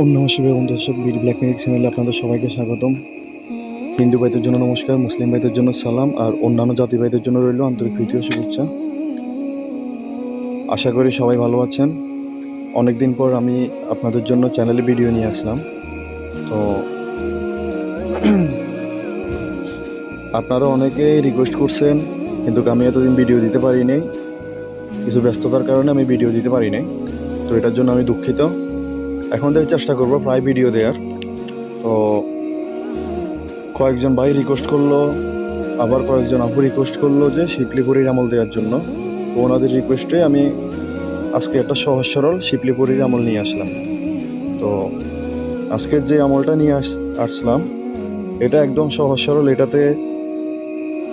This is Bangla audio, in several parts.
ওম নমঃ বন্ধুদের সাথে বিডি ব্ল্যাক মিউজিক চ্যানেলে আপনাদের সবাইকে স্বাগতম। হিন্দু ভাইদের জন্য নমস্কার, মুসলিম ভাইদের জন্য সালাম, আর অন্যান্য জাতি ভাইদের জন্য রইল আন্তরিক প্রীতি ও শুভেচ্ছা। আশা করি সবাই ভালো আছেন। অনেকদিন পর আমি আপনাদের জন্য চ্যানেলে ভিডিও নিয়ে আসলাম। তো আপনারা অনেকেই রিকোয়েস্ট করছেন, কিন্তু আমি এতদিন ভিডিও দিতে পারিনি। কিছু ব্যস্ততার কারণে আমি ভিডিও দিতে পারিনি। তো এটার জন্য আমি দুঃখিত। এখন থেকে চেষ্টা করব, প্রায় ভিডিও দেওয়ার। তো কয়েকজন ভাই রিকোয়েস্ট করল, আবার কয়েকজন আপু রিকোয়েস্ট করল যে শিপলিপুরির আমল দেওয়ার জন্য। তো ওনাদের রিকোয়েস্টে আমি আজকে একটা সহজ সরল শিপলিপুরির আমল নিয়ে আসলাম। তো আজকের যে আমলটা নিয়ে আস, আসলাম, এটা একদম সহজ সরল। এটাতে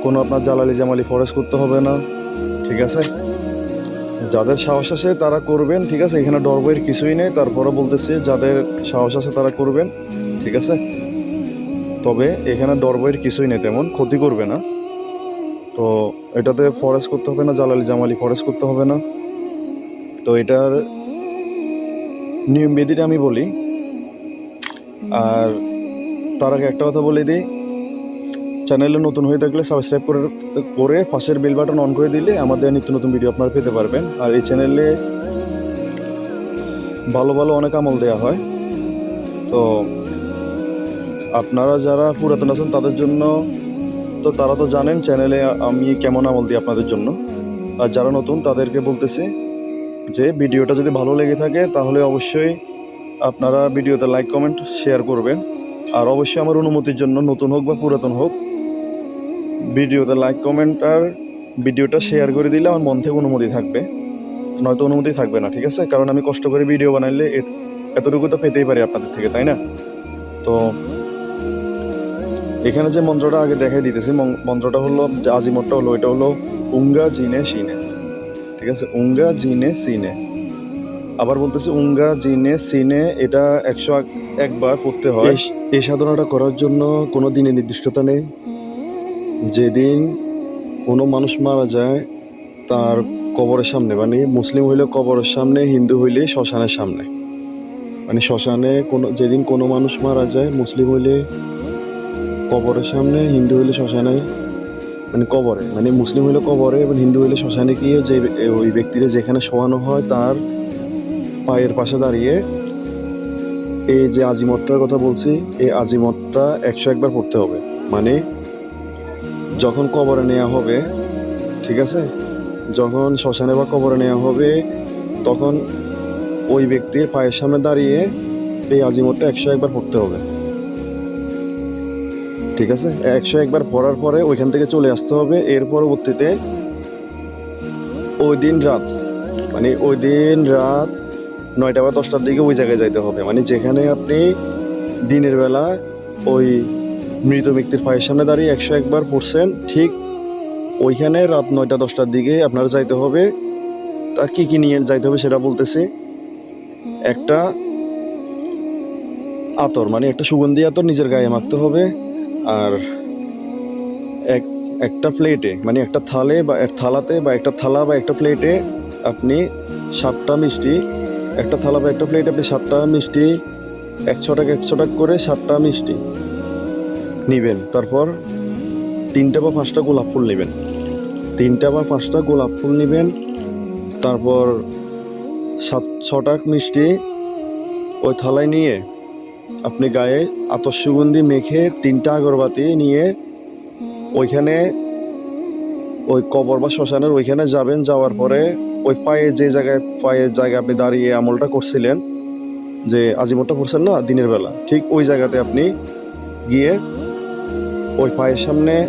কোনো আপনার জালালি জামালি ফরেস্ট করতে হবে না। ঠিক আছে? যাদের সাহস আছে তারা করবেন, ঠিক আছে? এখানে ডর বইয়ের কিছুই নেই। তারপরে বলতেছি, যাদের সাহস আছে তারা করবেন, ঠিক আছে? তবে এখানে ডর বইয়ের কিছুই নেই, তেমন ক্ষতি করবে না। তো এটাতে ফরেস্ট করতে হবে না, জালালি জামালি ফরেস্ট করতে হবে না। তো এটার নিয়ম বিধিটা আমি বলি। আর তার আগে একটা কথা বলে দিই চ্যানেলে নতুন হয়ে থাকলে সাবস্ক্রাইব করে করে পাশের বেল বাটন অন করে দিলে আমাদের নিত্য নতুন ভিডিও আপনারা পেতে পারবেন। আর এই চ্যানেলে ভালো ভালো অনেক আমল দেওয়া হয়। তো আপনারা যারা পুরাতন আছেন তাদের জন্য, তো তারা তো জানেন চ্যানেলে আমি কেমন আমল দিই আপনাদের জন্য। আর যারা নতুন তাদেরকে বলতেছি যে ভিডিওটা যদি ভালো লেগে থাকে তাহলে অবশ্যই আপনারা ভিডিওতে লাইক কমেন্ট শেয়ার করবেন। আর অবশ্যই আমার অনুমতির জন্য নতুন হোক বা পুরাতন হোক ভিডিওতে লাইক কমেন্ট আর ভিডিওটা শেয়ার করে দিলে আমার মন থেকে অনুমতি থাকবে। নয়তো অনুমতি থাকবে না, ঠিক আছে? কারণ আমি কষ্ট করে ভিডিও বানাইলে এতটুকু তো পেতেই পারি আপনাদের থেকে, তাই না? তো এখানে যে মন্ত্রটা আগে দেখাই দিতেছি, মন- মন্ত্রটা হলো যে আজিমতটা হলো এটা হলো, উঙ্গা জিনে সিনে। ঠিক আছে? উঙ্গা জিনে সিনে। আবার বলতেছি, উঙ্গা জিনে সিনে, এটা একশো এক- একবার পড়তে হয়। এই সাধনাটা করার জন্য কোনো দিনে নির্দিষ্টতা নেই। যেদিন কোনো মানুষ মারা যায়, তার কবরের সামনে মানে মুসলিম হইলে কবরের সামনে, হিন্দু হইলে শ্মশানের সামনে। মানে শ্মশানে কোনো, যেদিন কোনো মানুষ মারা যায়, মুসলিম হইলে কবরের সামনে, হিন্দু হইলে শ্মশানে মানে কবরে মানে মুসলিম হইলে কবরে এবং হিন্দু হইলে শ্মশানে গিয়ে যে, ওই ব্যক্তিরা যেখানে শোয়ানো হয়, তার পায়ের পাশে দাঁড়িয়ে, এই যে আজিমতটার কথা বলছি, এই আজিমতটা একশো একবার পড়তে হবে। মানে যখন কবরে নেওয়া হবে, ঠিক আছে? যখন শ্মশানে বা কবরে নেওয়া হবে, তখন ওই ব্যক্তির পায়ের সামনে দাঁড়িয়ে এই আজিমতটা একশো একবার পড়তে হবে। ঠিক আছে? একশো একবার পড়ার পরে ওইখান থেকে চলে আসতে হবে। এর পরবর্তীতে ওই দিন রাত মানে ওই দিন রাত নয়টা বা দশটার দিকে ওই জায়গায় যাইতে হবে। মানে যেখানে আপনি দিনের বেলা ওই মৃত ব্যক্তির পায়ের সামনে দাঁড়িয়ে একশো একবার পড়ছেন। ঠিক ওইখানে রাত নয়টা দশটার দিকে আপনার যাইতে হবে। তা কি কি নিয়ে যাইতে হবে সেটা বলতেছি। একটা আতর মানে একটা সুগন্ধি আতর নিজের গায়ে মাখতে হবে। আর এক, একটা প্লেটে মানে একটা থালে বা এক থালাতে বা একটা থালা বা একটা প্লেটে আপনি সাতটা মিষ্টি, একটা থালা বা একটা প্লেটে আপনি সাতটা মিষ্টি, একশো টাকা একশো টাকা করে সাতটা মিষ্টি। নিবেন। তারপর তিনটা বা পাঁচটা গোলাপ ফুল নেবেন। তিনটা বা পাঁচটা গোলাপ ফুল নেবেন। তারপর সাত, ছটা মিষ্টি ওই থালায় নিয়ে আপনি গায়ে আতর সুগন্ধি মেখে তিনটা আগরবাতি নিয়ে ওইখানে ওই কবর বা শ্মশানের ওইখানে যাবেন। যাওয়ার পরে ওই পায়ে যে জায়গায় পায়ের জায়গায় আপনি দাঁড়িয়ে আমলটা করছিলেন, যে আজিমতটা করছেন না, দিনের বেলা, ঠিক ওই জায়গাতে আপনি গিয়ে ওই পায়ের সামনে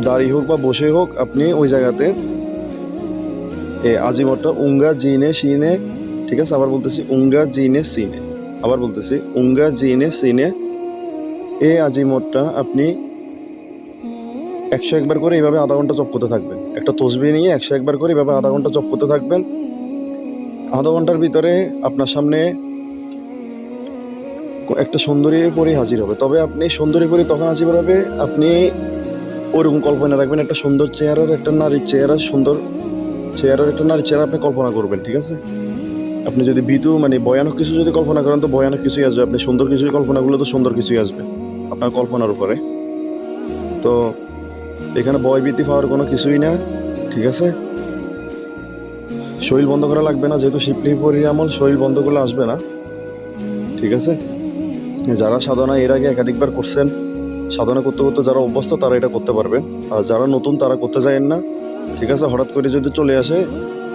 দাঁড়িয়ে হোক বা বসে হোক, আপনি ওই জায়গাতে এই আজিমতটা উঙ্গা, জিনে, সিনে, ঠিক আছে? আবার বলতেছি, উঙ্গা, জিনে, সিনে। আবার বলতেছি, উঙ্গা, জিনে, সিনে। এ আজিমতটা আপনি একশো একবার করে এইভাবে আধা ঘণ্টা জপ করতে থাকবেন। একটা তসবি নিয়ে একশো একবার করে এইভাবে আধা ঘণ্টা জপ করতে থাকবেন। আধা ঘণ্টার ভিতরে আপনার সামনে একটা সুন্দরী পরি হাজির হবে। তবে আপনি সুন্দরী পরি তখন হাজির হবে, আপনি ওরকম কল্পনা রাখবেন, একটা সুন্দর চেহারার একটা নারীর চেহারা, সুন্দর চেহারার একটা নারীর চেহারা আপনি কল্পনা করবেন, ঠিক আছে? আপনি যদি ভীতু মানে ভয়ানক কিছু যদি কল্পনা করেন, তো ভয়ানক কিছুই আসবে। আপনি সুন্দর কিছু কল্পনাগুলো তো সুন্দর কিছুই আসবে, আপনার কল্পনার উপরে। তো এখানে ভয় ভীতি পাওয়ার কোনো কিছুই না, ঠিক আছে? শরীর বন্ধ করা লাগবে না, যেহেতু শিবলি আমল, শরীর বন্ধ করলে আসবে না, ঠিক আছে? যারা সাধনা এর আগে একাধিকবার করছেন, সাধনা করতে করতে যারা অভ্যস্ত, তারা এটা করতে পারবেন আর যারা নতুন, তারা করতে যায়েন না। ঠিক আছে? হঠাৎ করে যদি চলে আসে,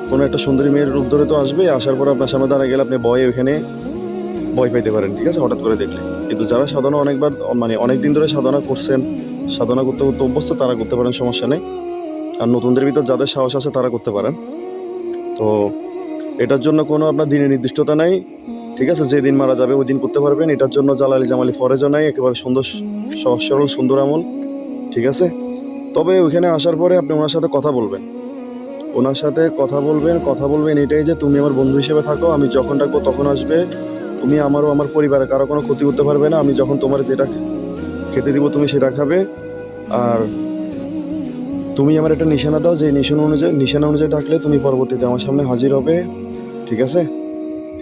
কোনো একটা সুন্দরী মেয়ের রূপ ধরে তো আসবে, আসার পর আপনার সামনে দাঁড়া গেলে আপনি ভয়ে ওইখানে ভয় পাইতে পারেন, ঠিক আছে? হঠাৎ করে দেখলে। কিন্তু যারা সাধনা অনেকবার মানে অনেক দিন ধরে সাধনা করছেন, সাধনা করতে করতে অভ্যস্ত, তারা করতে পারেন, সমস্যা নেই। আর নতুনদের ভিতর যাদের সাহস আছে, তারা করতে পারেন। তো এটার জন্য কোনো আপনার দিনের নির্দিষ্টতা নাই। ঠিক আছে? যেদিন মারা যাবে ওই দিন করতে পারবেন। এটার জন্য জালালি জামালি ফরেজও নাই, একেবারে সুন্দর, সহজ সরল, সুন্দর আমল, ঠিক আছে? তবে ওইখানে আসার পরে আপনি ওনার সাথে কথা বলবেন। ওনার সাথে কথা বলবেন কথা বলবেন এটাই যে তুমি আমার বন্ধু হিসেবে থাকো, আমি যখন ডাকবো তখন আসবে। তুমি আমারও আমার পরিবারের কারও কোনো ক্ষতি করতে পারবে না, আমি যখন তোমার যেটা খেতে দিব তুমি সেটা খাবে। আর তুমি আমার একটা নিশানা দাও, যে নিশানা অনুযায়ী নিশানা অনুযায়ী ডাকলে তুমি পরবর্তীতে আমার সামনে হাজির হবে, ঠিক আছে?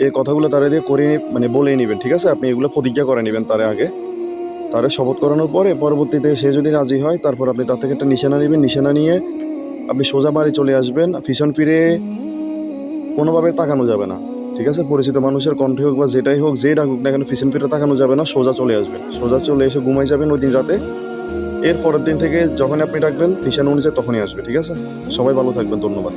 এই কথাগুলো তারা দিয়ে করে মানে বলে নেবেন, ঠিক আছে? আপনি এগুলো প্রতিজ্ঞা করে নেবেন তারে আগে। তারে শপথ করানোর পরে পরবর্তীতে সে যদি রাজি হয়, তারপর আপনি তার থেকে একটা নিশানা নেবেন। নিশানা নিয়ে আপনি সোজা বাড়ি চলে আসবেন। পিছন ফিরে কোনোভাবে তাকানো যাবে না, ঠিক আছে? পরিচিত মানুষের কণ্ঠে হোক বা যেটাই হোক যে ডাকুক না কেন পিছন ফিরে তাকানো যাবে না, সোজা চলে আসবেন। সোজা চলে এসে ঘুমাই যাবেন ওই দিন রাতে। এর পরের দিন থেকে যখন আপনি ডাকবেন, নিশানা অনুযায়ী তখনই আসবে, ঠিক আছে? সবাই ভালো থাকবেন, ধন্যবাদ।